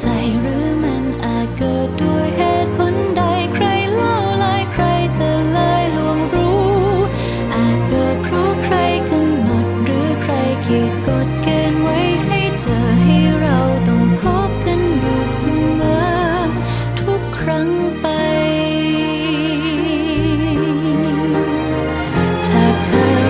ใจหรือมันอาจเกิดดยเหตุผลใดใครเล่าลายใครจะเลยลวงรู้ อาจเกิดเพราะใครกำหนดหรือใครขีดกฎเกณฑ์ไว้ให้เจอให้เราต้องพบกันอยู่เสมอ ทุกครั้งไป ถ้าเธอ